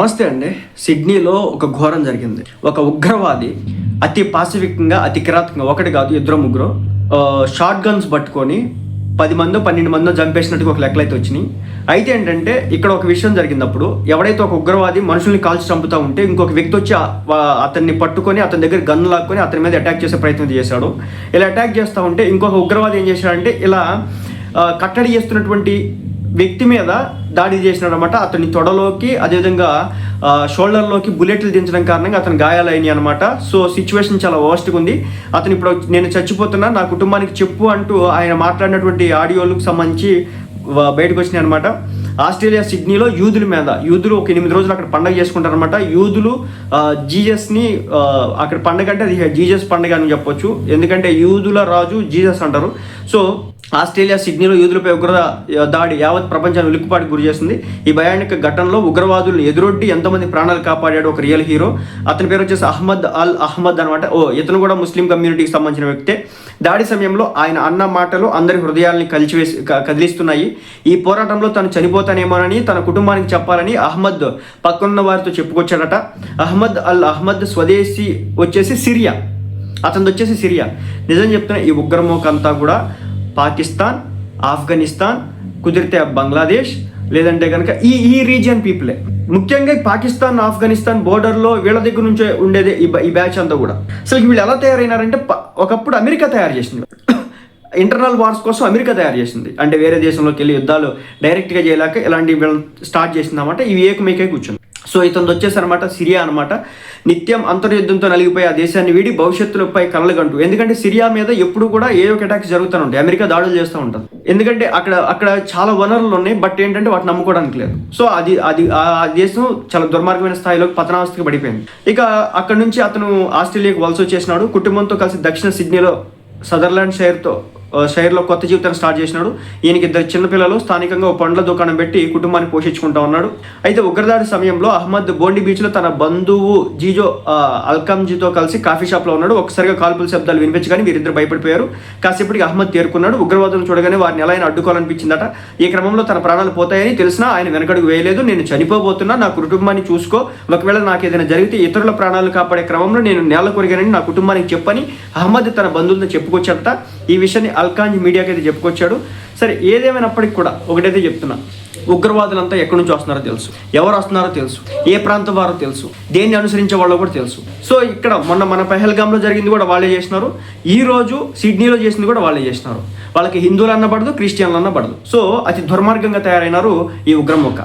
నమస్తే అండి. సిడ్నీలో ఒక ఘోరం జరిగింది. ఒక ఉగ్రవాది అతి పాసిఫిక్గా అతి కిరాతకంగా ఒకటి కాదు ఇద్దరు ముగ్గురు షార్ట్ గన్స్ పట్టుకొని పది మందో పన్నెండు మందో చంపేసినట్టుగా ఒక లెక్కలైతే వచ్చినాయి. అయితే ఏంటంటే ఇక్కడ ఒక విషయం జరిగినప్పుడు ఎవడైతే ఒక ఉగ్రవాది మనుషుల్ని కాల్చి చంపుతా ఉంటే ఇంకొక వ్యక్తి వచ్చి అతన్ని పట్టుకొని అతని దగ్గర గన్ లాక్కొని అతని మీద అటాక్ చేసే ప్రయత్నం చేశాడు. ఇలా అటాక్ చేస్తూ ఉంటే ఇంకొక ఉగ్రవాది ఏం చేశాడంటే ఇలా కట్టడి చేస్తున్నటువంటి వ్యక్తి మీద దాడి చేసినాడు అనమాట అతని తొడలోకి అదేవిధంగా షోల్డర్లోకి బుల్లెట్లు దించడం కారణంగా అతను గాయాలైనాయి అనమాట సో సిచ్యువేషన్ చాలా వర్స్ట్గా ఉంది. అతను ఇప్పుడు నేను చచ్చిపోతున్నా నా కుటుంబానికి చెప్పు అంటూ ఆయన మాట్లాడినటువంటి ఆడియోలకు సంబంధించి బయటకు వచ్చినాయి అనమాట ఆస్ట్రేలియా సిడ్నీలో యూదుల మీద యూదులు ఒక ఎనిమిది రోజులు అక్కడ పండగ చేసుకుంటారనమాట యూదులు జీజస్ని అక్కడ పండగ అంటే అది జీజస్ పండగ అని చెప్పొచ్చు. ఎందుకంటే యూదుల రాజు జీసస్ అంటారు. సో ఆస్ట్రేలియా సిడ్నీలో యూదులపై ఉగ్ర దాడి యావత్ ప్రపంచాన్ని ఉలిక్కిపాటికి గురి చేస్తుంది ఈ భయానక ఘటనలో ఉగ్రవాదులను ఎదురొడ్డి ఎంతమంది ప్రాణాలు కాపాడాడు ఒక రియల్ హీరో. అతని పేరు వచ్చేసి అహ్మద్ అల్ అహ్మద్ అనమాట. ఓ ఇతను కూడా ముస్లిం కమ్యూనిటీకి సంబంధించిన వ్యక్తే. దాడి సమయంలో ఆయన అన్న మాటలు అందరి హృదయాల్ని కలిచివేసి కదిలిస్తున్నాయి. ఈ పోరాటంలో తను చనిపోతానేమోనని తన కుటుంబానికి చెప్పాలని అహ్మద్ పక్కనున్న వారితో చెప్పుకొచ్చాడట. అహ్మద్ అల్ అహ్మద్ స్వదేశీ వచ్చేసి సిరియా. అతనిది వచ్చేసి సిరియా. నిజం చెప్తున్న ఈ ఉగ్రమోకంతా కూడా పాకిస్తాన్ ఆఫ్ఘనిస్తాన్ కుదిరితే బంగ్లాదేశ్ లేదంటే కనుక ఈ ఈ రీజియన్ పీపులే. ముఖ్యంగా పాకిస్తాన్ ఆఫ్ఘనిస్తాన్ బోర్డర్లో వీళ్ళ దగ్గర నుంచే ఉండేది ఈ బ్యాచ్ అంతా కూడా. అసలు వీళ్ళు ఎలా తయారైనారంటే ప- ఒకప్పుడు అమెరికా తయారు చేసింది. ఇంటర్నల్ వార్స్ కోసం అమెరికా తయారు చేసింది. అంటే వేరే దేశంలోకి వెళ్ళి యుద్ధాలు డైరెక్ట్గా చేయలేక ఇలాంటి వీళ్ళు స్టార్ట్ చేసిందన్నమాట ఇవి ఏకమేకే కూర్చుంది సో ఇతను వచ్చేసి అనమాట సిరియా అనమాట నిత్యం అంతర్యుద్ధంతో నలిగిపోయి ఆ దేశాన్ని వీడి భవిష్యత్తులపై కలలుగంటూ. ఎందుకంటే సిరియా మీద ఎప్పుడు కూడా ఏ ఒక అటాక్స్ జరుగుతూ ఉంటాయి. అమెరికా దాడులు చేస్తూ ఉంటుంది. ఎందుకంటే అక్కడ అక్కడ చాలా వనరులు ఉన్నాయి బట్ ఏంటంటే వాటిని నమ్ముకోవడానికి లేదు. సో అది అది ఆ దేశం చాలా దుర్మార్గమైన స్థాయిలో పతనావస్థకి పడిపోయింది. ఇక అక్కడ నుంచి అతను ఆస్ట్రేలియాకు వలస వచ్చేసినాడు. కుటుంబంతో కలిసి దక్షిణ సిడ్నీలో సదర్లాండ్ షైర్తో షైర్లో కొత్త జీవితాన్ని స్టార్ట్ చేసినాడు. ఈయనకి ఇద్దరు చిన్నపిల్లలు స్థానికంగా ఓ పండ్ల దుకాణం పెట్టి కుటుంబాన్ని పోషించుకుంటా ఉన్నాడు. అయితే ఉగ్రదాడి సమయంలో అహ్మద్ బోండి బీచ్లో తన బంధువు జీజో అల్కంజీతో అల్కమ్జీతో కలిసి కాఫీ షాప్లో ఉన్నాడు. ఒకసారిగా కాల్పుల శబ్దాలు వినిపించగానే వీరిద్దరు భయపడిపోయారు. కాసేపటికి అహ్మద్ తేరుకున్నాడు. ఉగ్రవాదులను చూడగానే వారిని ఎలా అయినా అడ్డుకోవాలనిపించిందట. ఈ క్రమంలో తన ప్రాణాలు పోతాయని తెలిసినా ఆయన వెనకడుగు వేయలేదు. నేను చనిపోబోతున్నా నా కుటుంబాన్ని చూసుకో. ఒకవేళ నాకు ఏదైనా జరిగితే ఇతరుల ప్రాణాలు కాపాడే క్రమంలో నేను నేల కొరిగానని నా కుటుంబానికి చెప్పని అహ్మద్ తన బంధువులతో చెప్పుకొచ్చట ఈ విషయాన్ని అల్కాంజ్ మీడియాకి అయితే చెప్పుకొచ్చాడు. సరే ఏదేమైనప్పటికి కూడా ఒకటైతే చెప్తున్నా. ఉగ్రవాదులంతా ఎక్కడి నుంచి వస్తున్నారో తెలుసు. ఎవరు వస్తున్నారో తెలుసు. ఏ ప్రాంతం వారో తెలుసు. దేన్ని అనుసరించే వాళ్ళో కూడా తెలుసు. సో ఇక్కడ మొన్న మన పెహల్గామ్లో జరిగింది కూడా వాళ్ళే చేసినారు. ఈ రోజు సిడ్నీలో చేసింది కూడా వాళ్ళే చేసినారు. వాళ్ళకి హిందువులు అన్నపడదు క్రిస్టియన్లు అన్నపడదు సో అతి దుర్మార్గంగా తయారైనారు ఈ ఉగ్రమొక్క